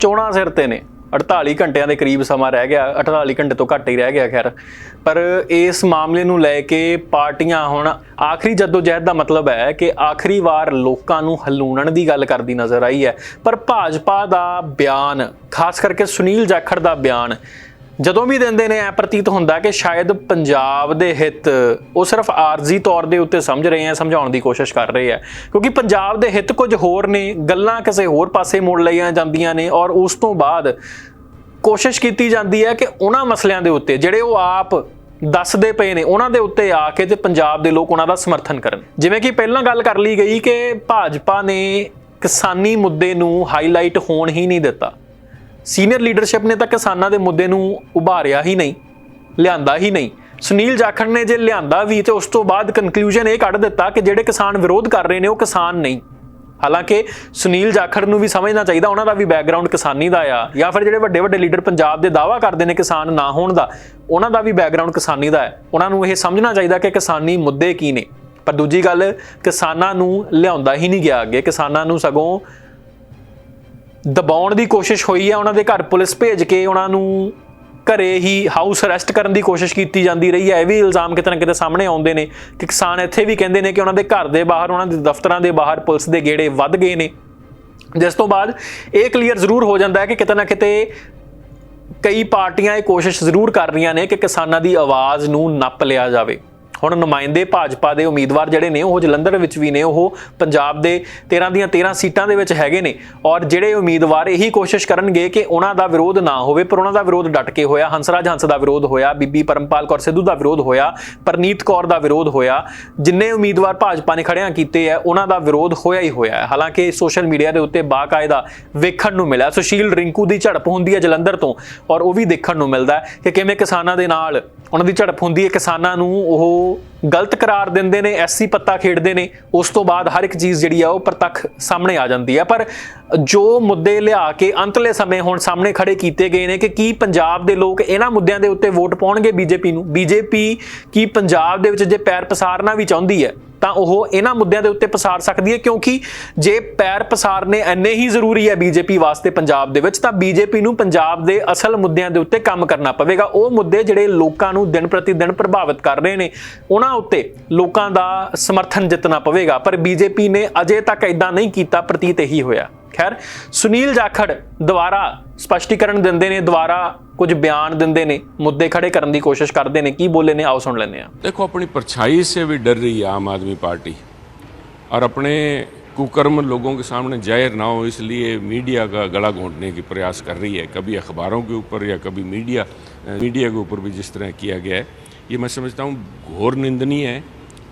ਚੋਣਾਂ ਸਿਰ ਤੇ ਨੇ। 48 ਘੰਟਿਆਂ ਦੇ ਕਰੀਬ ਸਮਾਂ ਰਹਿ ਗਿਆ 48 ਘੰਟੇ ਤੋਂ ਘੱਟ ਹੀ ਰਹਿ ਗਿਆ, ਖੈਰ। ਪਰ ਇਸ ਮਾਮਲੇ ਨੂੰ ਲੈ ਕੇ ਪਾਰਟੀਆਂ ਹੁਣ ਆਖਰੀ ਜਦੋਜਹਿਦ ਦਾ ਮਤਲਬ ਹੈ ਕਿ ਆਖਰੀ ਵਾਰ ਲੋਕਾਂ ਨੂੰ ਹਲੂਣਨ ਦੀ ਗੱਲ ਕਰਦੀ ਨਜ਼ਰ ਆਈ ਹੈ। ਪਰ ਭਾਜਪਾ ਦਾ ਬਿਆਨ, ਖਾਸ ਕਰਕੇ ਸੁਨੀਲ ਜਾਖੜ ਦਾ ਬਿਆਨ ਜਦੋਂ ਵੀ ਦਿੰਦੇ ਨੇ ਐ ਪ੍ਰਤੀਤ ਹੁੰਦਾ ਕਿ ਸ਼ਾਇਦ ਪੰਜਾਬ ਦੇ ਹਿੱਤ ਉਹ ਸਿਰਫ ਆਰਜ਼ੀ ਤੌਰ ਦੇ ਉੱਤੇ ਸਮਝ ਰਹੇ ਆ, ਸਮਝਾਉਣ ਦੀ ਕੋਸ਼ਿਸ਼ ਕਰ ਰਹੇ ਆ। ਕਿਉਂਕਿ ਪੰਜਾਬ ਦੇ ਹਿੱਤ ਕੁਝ ਹੋਰ ਨੇ, ਗੱਲਾਂ ਕਿਸੇ ਹੋਰ ਪਾਸੇ ਮੋੜ ਲਈਆਂ ਜਾਂਦੀਆਂ ਨੇ ਔਰ ਉਸ ਤੋਂ ਬਾਅਦ ਕੋਸ਼ਿਸ਼ ਕੀਤੀ ਜਾਂਦੀ ਹੈ ਕਿ ਉਹਨਾਂ ਮਸਲਿਆਂ ਦੇ ਉੱਤੇ, ਜਿਹੜੇ ਉਹ ਆਪ ਦੱਸਦੇ ਪਏ ਨੇ, ਉਹਨਾਂ ਦੇ ਉੱਤੇ ਆ ਕੇ ਤੇ ਪੰਜਾਬ ਦੇ ਲੋਕ ਉਹਨਾਂ ਦਾ ਸਮਰਥਨ ਕਰਨ। ਜਿਵੇਂ ਕਿ ਪਹਿਲਾਂ ਗੱਲ ਕਰ ਲਈ ਗਈ ਕਿ ਭਾਜਪਾ ਨੇ ਕਿਸਾਨੀ ਮੁੱਦੇ ਨੂੰ ਹਾਈਲਾਈਟ ਹੋਣ ਹੀ ਨਹੀਂ ਦਿੱਤਾ। ਸੀਨੀਅਰ ਲੀਡਰਸ਼ਿਪ ਨੇ ਤਾਂ ਕਿਸਾਨਾਂ ਦੇ ਮੁੱਦੇ ਨੂੰ ਉਭਾਰਿਆ ਹੀ ਨਹੀਂ, ਲਿਆਂਦਾ ਹੀ ਨਹੀਂ। ਸੁਨੀਲ ਜਾਖੜ ਨੇ ਜੇ ਲਿਆਂਦਾ ਵੀ, ਤੇ ਉਸ ਤੋਂ ਬਾਅਦ ਕਨਕਲੂਜਨ ਇਹ ਕੱਢ ਦਿੱਤਾ ਕਿ ਜਿਹੜੇ ਕਿਸਾਨ ਵਿਰੋਧ ਕਰ ਰਹੇ ਨੇ, ਉਹ ਕਿਸਾਨ ਨਹੀਂ। ਹਾਲਾਂਕਿ ਸੁਨੀਲ ਜਾਖੜ ਨੂੰ ਵੀ ਸਮਝਣਾ ਚਾਹੀਦਾ, ਉਹਨਾਂ ਦਾ ਵੀ ਬੈਕਗ੍ਰਾਉਂਡ ਕਿਸਾਨੀ ਦਾ ਆ, ਜਾਂ ਫਿਰ ਜਿਹੜੇ ਵੱਡੇ ਵੱਡੇ ਲੀਡਰ ਪੰਜਾਬ ਦੇ ਦਾਵਾ ਕਰਦੇ ਨੇ ਕਿਸਾਨ ਨਾ ਹੋਣ ਦਾ, ਉਹਨਾਂ ਦਾ ਵੀ ਬੈਕਗ੍ਰਾਉਂਡ ਕਿਸਾਨੀ ਦਾ ਹੈ। ਉਹਨਾਂ ਨੂੰ ਇਹ ਸਮਝਣਾ ਚਾਹੀਦਾ ਕਿ ਕਿਸਾਨੀ ਮੁੱਦੇ ਕੀ ਨੇ। ਪਰ ਦੂਜੀ ਗੱਲ, ਕਿਸਾਨਾਂ ਨੂੰ ਲਿਆਉਂਦਾ ਹੀ ਨਹੀਂ ਗਿਆ ਅੱਗੇ। ਕਿਸਾਨਾਂ ਨੂੰ ਸਗੋਂ ਦਬਾਉਣ ਦੀ ਕੋਸ਼ਿਸ਼ ਹੋਈ ਹੈ ਉਹਨਾਂ ਦੇ ਘਰ ਪੁਲਿਸ ਭੇਜ ਕੇ ਉਹਨਾਂ ਨੂੰ ਘਰੇ ਹੀ ਹਾਊਸ ਅਰੈਸਟ ਕਰਨ ਦੀ ਕੋਸ਼ਿਸ਼ ਕੀਤੀ ਜਾਂਦੀ ਰਹੀ ਹੈ ਇਹ ਵੀ ਇਲਜ਼ਾਮ ਕਿਤੇ ਨਾ ਕਿਤੇ ਸਾਹਮਣੇ ਆਉਂਦੇ ਨੇ ਕਿ ਕਿਸਾਨ ਇੱਥੇ ਵੀ ਕਹਿੰਦੇ ਨੇ ਕਿ ਉਹਨਾਂ ਦੇ ਘਰ ਦੇ ਬਾਹਰ, ਉਹਨਾਂ ਦੇ ਦਫ਼ਤਰਾਂ ਦੇ ਬਾਹਰ ਪੁਲਿਸ ਦੇ ਗੇੜੇ ਵੱਧ ਗਏ ਨੇ। ਜਿਸ ਤੋਂ ਬਾਅਦ ਇਹ ਕਲੀਅਰ ਜ਼ਰੂਰ ਹੋ ਜਾਂਦਾ ਹੈ ਕਿ ਕਿਤੇ ਨਾ ਕਿਤੇ ਕਈ ਪਾਰਟੀਆਂ ਇਹ ਕੋਸ਼ਿਸ਼ ਜ਼ਰੂਰ ਕਰ ਰਹੀਆਂ ਨੇ ਕਿ ਕਿਸਾਨਾਂ ਦੀ ਆਵਾਜ਼ ਨੂੰ ਨੱਪ ਲਿਆ ਜਾਵੇ। ਹੁਣ ਨੁਮਾਇੰਦੇ ਭਾਜਪਾ ਦੇ ਉਮੀਦਵਾਰ ਜਿਹੜੇ ਨੇ, ਉਹ ਜਲੰਧਰ ਵਿੱਚ ਵੀ ਨੇ, ਉਹ ਪੰਜਾਬ ਦੇ 13 ਦੀਆਂ 13 ਸੀਟਾਂ ਦੇ ਵਿੱਚ ਹੈਗੇ ਨੇ ਔਰ ਜਿਹੜੇ ਉਮੀਦਵਾਰ ਇਹੀ ਕੋਸ਼ਿਸ਼ ਕਰਨਗੇ ਕਿ ਉਹਨਾਂ ਦਾ ਵਿਰੋਧ ਨਾ ਹੋਵੇ, ਪਰ ਉਹਨਾਂ ਦਾ ਵਿਰੋਧ ਡਟ ਕੇ ਹੋਇਆ, ਹੰਸਰਾਜ ਹੰਸ ਦਾ ਵਿਰੋਧ ਹੋਇਆ, ਬੀਬੀ ਪਰਮਪਾਲ ਕੌਰ ਸਿੱਧੂ ਦਾ ਵਿਰੋਧ ਹੋਇਆ, ਪਰਨੀਤ ਕੌਰ ਦਾ ਵਿਰੋਧ ਹੋਇਆ, ਜਿੰਨੇ ਉਮੀਦਵਾਰ ਭਾਜਪਾ ਨੇ ਖੜਿਆਂ ਕੀਤੇ ਆ, ਉਹਨਾਂ ਦਾ ਵਿਰੋਧ ਹੋਇਆ ਹੀ ਹੋਇਆ ਹੈ। ਹਾਲਾਂਕਿ ਸੋਸ਼ਲ ਮੀਡੀਆ ਦੇ ਉੱਤੇ ਬਾਕਾਇਦਾ ਵੇਖਣ ਨੂੰ ਮਿਲਿਆ, ਸੁਸ਼ੀਲ ਰਿੰਕੂ ਦੀ ਝੜਪ ਹੁੰਦੀ ਹੈ ਜਲੰਧਰ ਤੋਂ ਔਰ ਉਹ ਵੀ ਦੇਖਣ ਨੂੰ ਮਿਲਦਾ ਕਿ ਕਿਵੇਂ ਕਿਸਾਨਾਂ ਦੇ ਨਾਲ, ਉਹਨਾਂ ਦੀ ਝੜਪ ਹੁੰਦੀ ਹੈ, ਕਿਸਾਨਾਂ ਨੂੰ ਉਹ o ਗਲਤ ਕਰਾਰ ਦਿੰਦੇ ਨੇ ਐਸੀ ਪੱਤਾ ਖੇਡਦੇ ਨੇ, ਉਸ ਤੋਂ ਬਾਅਦ ਹਰ ਇੱਕ ਚੀਜ਼ ਜਿਹੜੀ ਆ ਉਹ ਪ੍ਰਤੱਖ ਸਾਹਮਣੇ ਆ ਜਾਂਦੀ ਹੈ ਪਰ ਜੋ ਮੁੱਦੇ ਲਿਆ ਕੇ ਅੰਤਲੇ ਸਮੇਂ ਹੁਣ ਸਾਹਮਣੇ ਖੜੇ ਕੀਤੇ ਗਏ ਨੇ ਕਿ ਕੀ ਪੰਜਾਬ ਦੇ ਲੋਕ ਇਹਨਾਂ ਮੁੱਦਿਆਂ ਦੇ ਉੱਤੇ ਵੋਟ ਪਾਉਣਗੇ ਬੀਜੇਪੀ ਨੂੰ? ਬੀਜੇਪੀ ਕੀ ਪੰਜਾਬ ਦੇ ਵਿੱਚ ਜੇ ਪੈਰ ਪਸਾਰਨਾ ਵੀ ਚਾਹੁੰਦੀ ਹੈ, ਤਾਂ ਉਹ ਇਹਨਾਂ ਮੁੱਦਿਆਂ ਦੇ ਉੱਤੇ ਪਸਾਰ ਸਕਦੀ ਹੈ? ਕਿਉਂਕਿ ਜੇ ਪੈਰ ਪਸਾਰਨੇ ਇੰਨੇ ਹੀ ਜ਼ਰੂਰੀ ਹੈ ਬੀਜੇਪੀ ਵਾਸਤੇ ਪੰਜਾਬ ਦੇ ਵਿੱਚ, ਤਾਂ ਬੀਜੇਪੀ ਨੂੰ ਪੰਜਾਬ ਦੇ ਅਸਲ ਮੁੱਦਿਆਂ ਦੇ ਉੱਤੇ ਕੰਮ ਕਰਨਾ ਪਵੇਗਾ। ਉਹ ਮੁੱਦੇ ਜਿਹੜੇ ਲੋਕਾਂ ਨੂੰ ਦਿਨ ਪ੍ਰਤੀ ਦਿਨ ਪ੍ਰਭਾਵਿਤ ਕਰ ਰਹੇ ਨੇ, ਉਹਨਾਂ ਉੱਤੇ ਲੋਕਾਂ ਦਾ ਸਮਰਥਨ ਜਿੱਤਣਾ ਪਵੇਗਾ ਪਰ ਬੀਜੇਪੀ ਨੇ ਅਜੇ ਤੱਕ ਇਦਾਂ ਨਹੀਂ ਕੀਤਾ ਪ੍ਰਤੀਤ ਇਹੀ ਹੋਇਆ ਖੈਰ ਸੁਨੀਲ ਜਾਖੜ ਦੁਬਾਰਾ ਸਪਸ਼ਟੀਕਰਨ ਦਿੰਦੇ ਨੇ ਦੁਬਾਰਾ ਕੁਝ ਬਿਆਨ ਦਿੰਦੇ ਨੇ ਮੁੱਦੇ ਖੜੇ ਕਰਨ ਦੀ ਕੋਸ਼ਿਸ਼ ਕਰਦੇ ਨੇ ਕੀ ਬੋਲੇ ਨੇ ਆਓ ਸੁਣ ਲੈਂਦੇ ਆ देखो अपनी परछाई से भी डर रही है आम आदमी पार्टी और अपने कुकर्म लोगों के सामने जाहिर ना हो इसलिए मीडिया का गला घोंटने की प्रयास कर रही है कभी अखबारों के ऊपर या कभी मीडिया मीडिया के ऊपर भी जिस तरह किया गया है ये मैं समझता हूँ, घोर निंदनीय है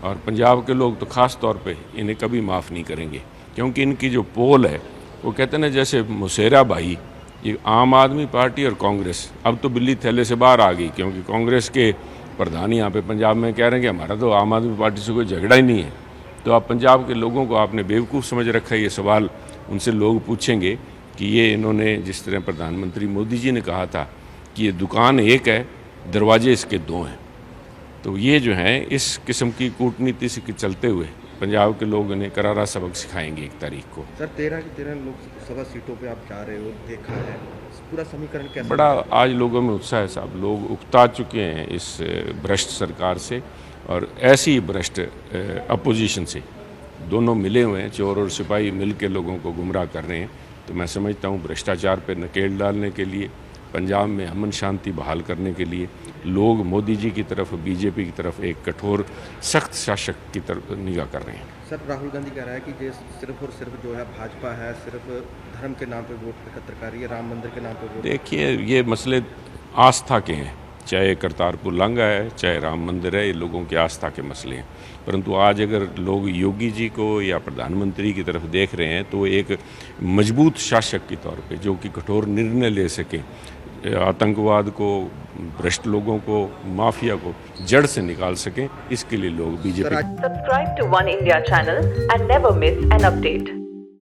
और पंजाब के लोग तो ख़ास तौर पे इन्हें कभी माफ़ नहीं करेंगे। क्योंकि इनकी जो पोल है, वो कहते हैं ना, जैसे मुसेरा भाई, ये आम आदमी पार्टी और कांग्रेस। अब तो बिल्ली थैले से बाहर आ गई, क्योंकि कांग्रेस के प्रधान यहाँ पे पंजाब में कह रहे हैं कि हमारा तो आम आदमी पार्टी से कोई झगड़ा ही नहीं है। तो आप पंजाब के लोगों को आपने बेवकूफ़ समझ रखा है, ये सवाल उनसे लोग पूछेंगे कि ये इन्होंने जिस तरह प्रधानमंत्री मोदी जी ने कहा था कि ये दुकान एक है, दरवाजे इसके दो हैं। तो ये जो है इस किस्म की कूटनीति से के चलते हुए पंजाब के लोग इन्हें करारा सबक सिखाएँगे एक तारीख को। सर तेरह की तेरह लोकसभा सीटों पे आप जा रहे हो देखा है। पूरा समीकरण कैसा बड़ा आज लोगों में उत्साह है साहब। लोग उकता चुके हैं इस भ्रष्ट सरकार से और ऐसी भ्रष्ट अपोजिशन से। दोनों मिले हुए हैं चोर और सिपाही मिल के लोगों को गुमराह कर रहे हैं। तो मैं समझता हूँ भ्रष्टाचार पर नकेल डालने के लिए पंजाब में अमन शांति बहाल करने के लिए लोग मोदी जी की तरफ़ बीजेपी की तरफ़ एक कठोर सख्त शासक की तरफ़ निगाह कर रहे हैं। सर राहुल गांधी कह रहा है कि ये सिर्फ़ और सिर्फ़ जो है भाजपा है सिर्फ़ धर्म के नाम पे वोट एकत्र कर रही है राम मंदिर के नाम पे वोट देखिए ये मसले आस्था के हैं। चाहे करतारपुर लांघा है चाहे राम मंदिर है ये लोगों की आस्था के मसले हैं। परंतु आज अगर लोग योगी जी को या प्रधानमंत्री की तरफ़ देख रहे हैं तो एक मज़बूत शासक के तौर पे जो कि कठोर निर्णय ले सके आतंकवाद को भ्रष्ट लोगों को माफिया को जड़ से निकाल सकें इसके लिए लोग बीजेपी सर आज Subscribe to One India channel and never miss an update.